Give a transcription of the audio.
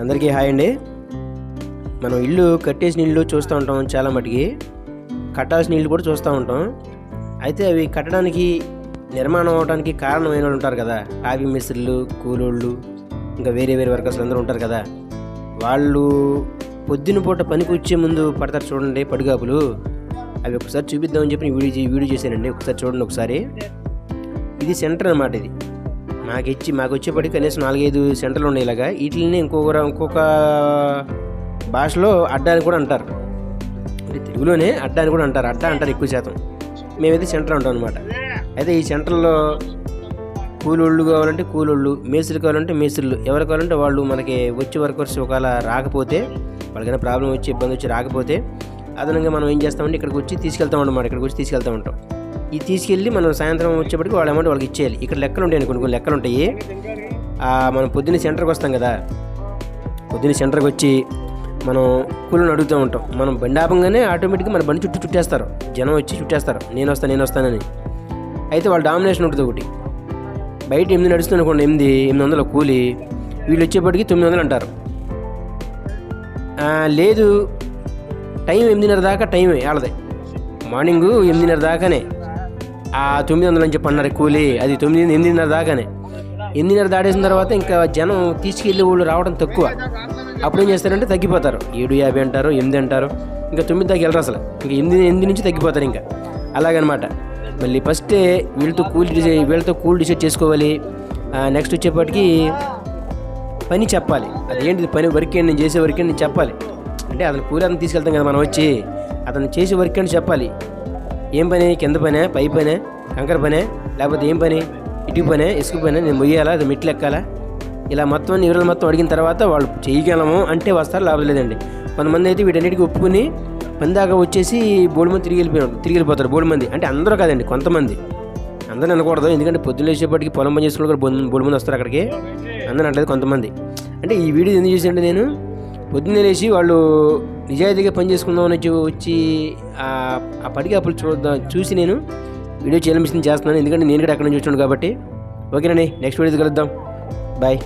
అందరికీ హాయ్ అండి. మనం ఇల్లు కట్టేసిన ఇల్లు చూస్తూ ఉంటాం చాలా మటుకి. కట్టాల్సిన ఇల్లు కూడా చూస్తూ ఉంటాం. అయితే అవి కట్టడానికి నిర్మాణం అవడానికి కారణమైన వాళ్ళు ఉంటారు కదా. ఆవి మిస్త్రులు కూలోళ్ళు ఇంకా వేరే వేరే వర్కర్స్ అందరూ ఉంటారు కదా. వాళ్ళు పొద్దున పూట పనికి వచ్చే ముందు పడతారు చూడండి పడిగాపులు. అవి ఒకసారి చూపిద్దామని చెప్పి వీడియో వీడియో చేశానండి. ఒకసారి చూడండి ఒకసారి. ఇది సెంటర్ అన్నమాట ఇది. మాకు ఇచ్చి మాకు వచ్చేప్పటికి కనీసం నాలుగైదు సెంటర్లు ఉన్నాయి ఇలాగా. వీటిని ఇంకొక ఇంకొక భాషలో అడ్డాని కూడా అంటారు. అంటే తెలుగులోనే అడ్డాని కూడా అంటారు. అడ్డా అంటారు ఎక్కువ శాతం. మేమైతే సెంటర్ అంటాం అనమాట అయితే ఈ సెంటర్లో కూలోళ్ళు కావాలంటే కూలోళ్ళు మేస్త్రి కావాలంటే మేస్త్రులు. ఎవరు కావాలంటే వాళ్ళు మనకి వచ్చే వర్కర్స్ ఒకవేళ రాకపోతే వాళ్ళకైనా ప్రాబ్లం వచ్చి ఇబ్బంది వచ్చి రాకపోతే అదనంగా మనం ఏం చేస్తామంటే ఇక్కడికి వచ్చి తీసుకెళ్తాం అన్నమాట. ఇక్కడికి వచ్చి తీసుకెళ్తా ఉంటాం ఈ తీసుకెళ్ళి మనం సాయంత్రం వచ్చేప్పటికి వాళ్ళ అమౌంట్ వాళ్ళకి ఇచ్చేయాలి. ఇక్కడ లెక్కలు ఉంటాయి కొన్ని కొన్ని లెక్కలు ఉంటాయి. మనం పొద్దున్న సెంటర్కి వస్తాం కదా. పొద్దున్న సెంటర్కి వచ్చి మనం కూలను అడుగుతూ ఉంటాం. మనం బండి ఆపంగానే ఆటోమేటిక్గా మన బండి చుట్టూ చుట్టేస్తారు. జనం వచ్చి చుట్టేస్తారు. నేను వస్తాను నేను వస్తానని అయితే వాళ్ళ డామినేషన్ ఉంటుంది ఒకటి. బయట ఎనిమిది నడుస్తుంది అనుకోండి ఎనిమిది ఎనిమిది వందల కూలి. వీళ్ళు వచ్చేప్పటికి తొమ్మిది వందలు అంటారు. లేదు. టైం ఎనిమిదిన్నర దాకా టైం వాళ్ళదే మార్నింగు ఎనిమిదిన్నర దాకానే. ఆ తొమ్మిది వందలు అని చెప్పి అన్నారు కూలి. అది తొమ్మిది ఎనిమిదిన్నర దాకానే. ఎనిమిదిన్నర దాటేసిన తర్వాత ఇంకా జనం తీసుకెళ్ళి వాళ్ళు రావడం తక్కువ. అప్పుడు ఏం చేస్తారంటే తగ్గిపోతారు. ఏడు యాభై అంటారు ఎనిమిది అంటారు. ఇంకా తొమ్మిది దాకా వెళ్ళరు అసలు. ఇంకా ఎనిమిది ఎనిమిది నుంచి తగ్గిపోతారు ఇంకా. అలాగనమాట. మళ్ళీ ఫస్టే వీళ్ళతో కూలి డిసైడ్ వీళ్ళతో కూలి డిసైడ్ చేసుకోవాలి. నెక్స్ట్ వచ్చేప్పటికి పని చెప్పాలి. అదేంటిది పని వర్క్ నేను చేసే వర్క్ నేను చెప్పాలి. అంటే అతను కూలి అతను తీసుకెళ్తాం కదా మనం వచ్చి. అతను చేసే వర్క్ అని చెప్పాలి. ఏం పని? కింద పనే? పై పనే? కంకర పనే? లేకపోతే ఏం పని? ఇటు పనే? ఇసుక పనే? నేను మొయ్యాలా? అది మెట్లు ఎక్కాలా? ఇలా మొత్తం అన్ని మొత్తం అడిగిన తర్వాత వాళ్ళు చేయగలము అంటే వస్తారు లాభం లేదండి. కొంతమంది అయితే వీటన్నిటికీ ఒప్పుకుని పని దాకా వచ్చేసి బోడిమంది తిరిగి వెళ్ళిపోయారు తిరిగి వెళ్ళిపోతారు బోడు మంది. అంటే అందరూ కాదండి కొంతమంది. అందరిని అనకూడదు ఎందుకంటే పొద్దున్న లేచేపటికి పొలం పని చేసుకుని కూడా బోడి మంది వస్తారు అక్కడికి. అందరూ అంటలేదు కొంతమంది. అంటే ఈ వీడియో ఎందుకు చేశానంటే నేను పొద్దున్నే లేచి వాళ్ళు నిజాయితీగా పని చేసుకుందాం అని వచ్చి ఆ పడిగా పడికి అప్పుడు చూద్దాం చూసి నేను వీడియో చేయాలనిపిస్తుంది చేస్తున్నాను. ఎందుకంటే నేను కూడా అక్కడ నుంచి వచ్చాను కాబట్టి. ఓకేనండి నెక్స్ట్ వీడియో కలుద్దాం. బాయ్